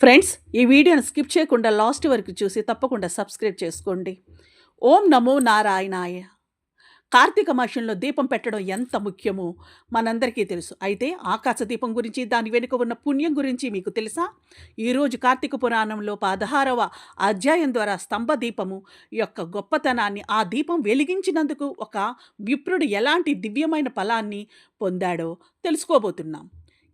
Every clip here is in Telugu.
ఫ్రెండ్స్ ఈ వీడియోను స్కిప్ చేయకుండా లాస్ట్ వరకు చూసి తప్పకుండా సబ్స్క్రైబ్ చేసుకోండి. ఓం నమో నారాయణాయ. కార్తీక మాసంలో దీపం పెట్టడం ఎంత ముఖ్యమో మనందరికీ తెలుసు. అయితే ఆకాశ దీపం గురించి దాని వెనుక ఉన్న పుణ్యం గురించి మీకు తెలుసా? ఈరోజు కార్తీక పురాణంలో పదహారవ అధ్యాయం ద్వారా స్తంభ దీపము యొక్క గొప్పతనాన్ని ఆ దీపం వెలిగించినందుకు ఒక విప్రుడు ఎలాంటి దివ్యమైన ఫలాన్ని పొందాడో తెలుసుకోబోతున్నాం.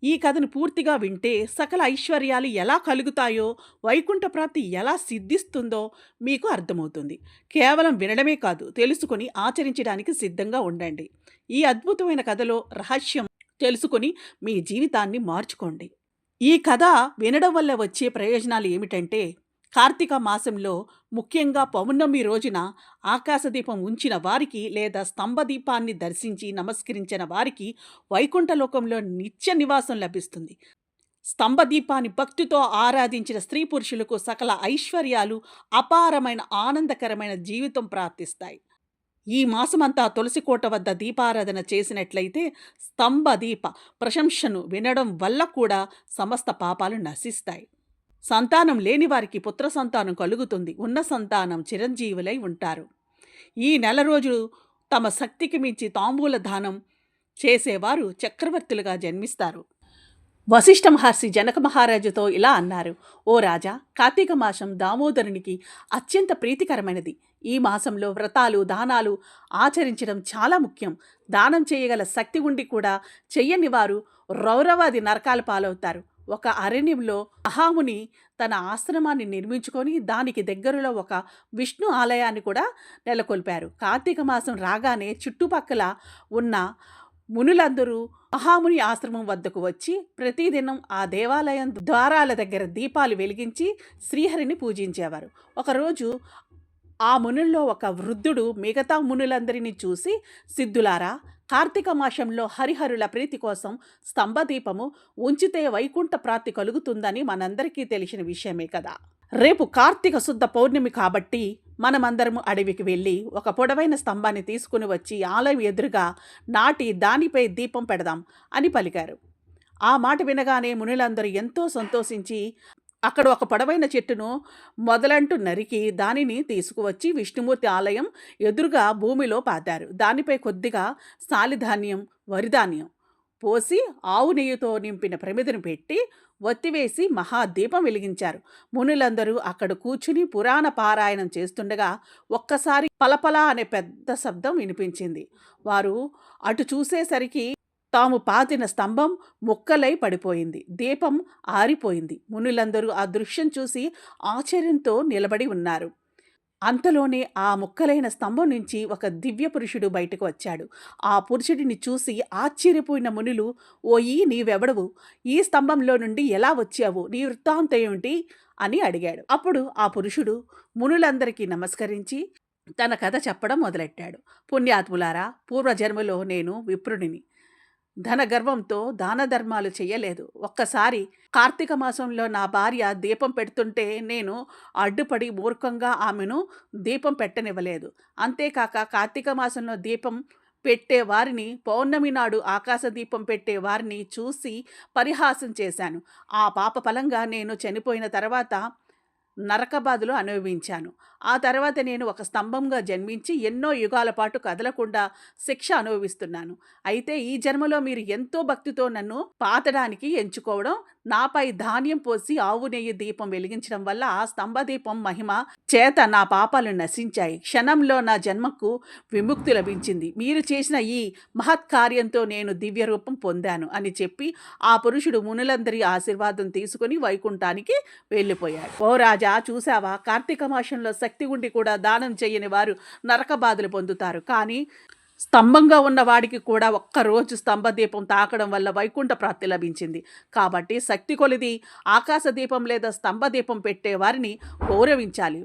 ఈ కథను పూర్తిగా వింటే సకల ఐశ్వర్యాలు ఎలా కలుగుతాయో వైకుంఠ ప్రాప్తి ఎలా సిద్ధిస్తుందో మీకు అర్థమవుతుంది. కేవలం వినడమే కాదు తెలుసుకొని ఆచరించడానికి సిద్ధంగా ఉండండి. ఈ అద్భుతమైన కథలో రహస్యం తెలుసుకొని మీ జీవితాన్ని మార్చుకోండి. ఈ కథ వినడం వల్ల వచ్చే ప్రయోజనాలు ఏమిటంటే కార్తీక మాసంలో ముఖ్యంగా పౌర్ణమి రోజున ఆకాశదీపం ఉంచిన వారికి లేదా స్తంభదీపాన్ని దర్శించి నమస్కరించిన వారికి వైకుంఠలోకంలో నిత్య నివాసం లభిస్తుంది. స్తంభదీపాన్ని భక్తితో ఆరాధించిన స్త్రీ పురుషులకు సకల ఐశ్వర్యాలు అపారమైన ఆనందకరమైన జీవితం ప్రార్థిస్తాయి ఈ మాసమంతా తులసికోట వద్ద దీపారాధన చేసినట్లయితే స్తంభ దీప ప్రశంసను వినడం వల్ల కూడా సమస్త పాపాలు నశిస్తాయి. సంతానం లేని వారికి పుత్ర సంతానం కలుగుతుంది. ఉన్న సంతానం చిరంజీవులై ఉంటారు. ఈ నెల రోజులు తమ శక్తికి మించి తాంబూల దానం చేసేవారు చక్రవర్తులుగా జన్మిస్తారు. వశిష్ఠ మహర్షి జనక మహారాజుతో ఇలా అన్నారు. ఓ రాజా కార్తీక మాసం దామోదరునికి అత్యంత ప్రీతికరమైనది. ఈ మాసంలో వ్రతాలు దానాలు ఆచరించడం చాలా ముఖ్యం. దానం చేయగల శక్తి ఉండి కూడా చెయ్యని వారు రౌరవాది నరకాల పాలవుతారు. ఒక అరణ్యంలో మహాముని తన ఆశ్రమాన్ని నిర్మించుకొని దానికి దగ్గరలో ఒక విష్ణు ఆలయాన్ని కూడా నెలకొల్పారు. కార్తీక మాసం రాగానే చుట్టుపక్కల ఉన్న మునులందరూ మహాముని ఆశ్రమం వద్దకు వచ్చి ప్రతిదినం ఆ దేవాలయం ద్వారాల దగ్గర దీపాలు వెలిగించి శ్రీహరిని పూజించేవారు. ఒకరోజు ఆ మునుల్లో ఒక వృద్ధుడు మిగతా మునులందరినీ చూసి సిద్ధులారా కార్తీక మాసంలో హరిహరుల ప్రీతి కోసం స్తంభదీపము ఉంచితే వైకుంఠ ప్రాప్తి కలుగుతుందని మనందరికీ తెలిసిన విషయమే కదా. రేపు కార్తీక శుద్ధ పౌర్ణమి కాబట్టి మనమందరము అడవికి వెళ్ళి ఒక పొడవైన స్తంభాన్ని తీసుకుని వచ్చి ఆలయం ఎదురుగా నాటి దానిపై దీపం పెడదాం అని పలికారు. ఆ మాట వినగానే మునులందరూ ఎంతో సంతోషించి అక్కడ ఒక పొడవైన చెట్టును మొదలంటూ నరికి దానిని తీసుకువచ్చి విష్ణుమూర్తి ఆలయం ఎదురుగా భూమిలో పాతారు. దానిపై కొద్దిగా సాలిధాన్యం వరిధాన్యం పోసి ఆవు నెయ్యితో నింపిన ప్రమిదను పెట్టి ఒత్తివేసి మహాదీపం వెలిగించారు. మునులందరూ అక్కడ కూర్చుని పురాణ పారాయణం చేస్తుండగా ఒక్కసారి పలపల అనే పెద్ద శబ్దం వినిపించింది. వారు అటు చూసేసరికి తాము పాతిన స్తంభం ముక్కలై పడిపోయింది. దీపం ఆరిపోయింది. మునులందరూ ఆ దృశ్యం చూసి ఆశ్చర్యంతో నిలబడి ఉన్నారు. అంతలోనే ఆ ముక్కలైన స్తంభం నుంచి ఒక దివ్య పురుషుడు బయటకు వచ్చాడు. ఆ పురుషుడిని చూసి ఆశ్చర్యపోయిన మునులు ఓయి నీవెవడవు? ఈ స్తంభంలో నుండి ఎలా వచ్చావు? నీ వృత్తాంతం ఏమిటి? అని అడిగాడు. అప్పుడు ఆ పురుషుడు మునులందరికీ నమస్కరించి తన కథ చెప్పడం మొదలెట్టాడు. పుణ్యాత్ములారా పూర్వజన్మలో నేను విప్రుడిని. ధన గర్వంతో దాన ధర్మాలు చెయ్యలేదు. ఒక్కసారి కార్తీక మాసంలో నా భార్య దీపం పెడుతుంటే నేను అడ్డుపడి మూర్ఖంగా ఆమెను దీపం పెట్టనివ్వలేదు. అంతేకాక కార్తీక మాసంలో దీపం పెట్టే వారిని పౌర్ణమి నాడు ఆకాశ దీపం పెట్టే వారిని చూసి పరిహాసం చేశాను. ఆ పాప ఫలంగా నేను చనిపోయిన తర్వాత నరకబాధలు అనుభవించాను. ఆ తర్వాత నేను ఒక స్తంభంగా జన్మించి ఎన్నో యుగాల పాటు కదలకుండా శిక్ష అనుభవిస్తున్నాను. అయితే ఈ జన్మలో మీరు ఎంతో భక్తితో నన్ను పాతడానికి ఎంచుకోవడం నాపై ధాన్యం పోసి ఆవు నెయ్యి దీపం వెలిగించడం వల్ల ఆ స్తంభ దీపం మహిమ చేత నా పాపాలు నశించాయి. క్షణంలో నా జన్మకు విముక్తి లభించింది. మీరు చేసిన ఈ మహత్ కార్యంతో నేను దివ్య రూపం పొందాను అని చెప్పి ఆ పురుషుడు మునులందరి ఆశీర్వాదం తీసుకుని వైకుంఠానికి వెళ్ళిపోయాడు. ఓ రాజా చూసావా కార్తీక మాసంలో శక్తి ఉండి కూడా దానం చేయని వారు నరక బాధలు పొందుతారు. కానీ స్తంభంగా ఉన్న వాడికి కూడా ఒక్కరోజు స్తంభదీపం తాకడం వల్ల వైకుంఠ ప్రాప్తి లభించింది. కాబట్టి శక్తి కొలిది ఆకాశ దీపం లేదా స్తంభదీపం పెట్టే వారిని గౌరవించాలి.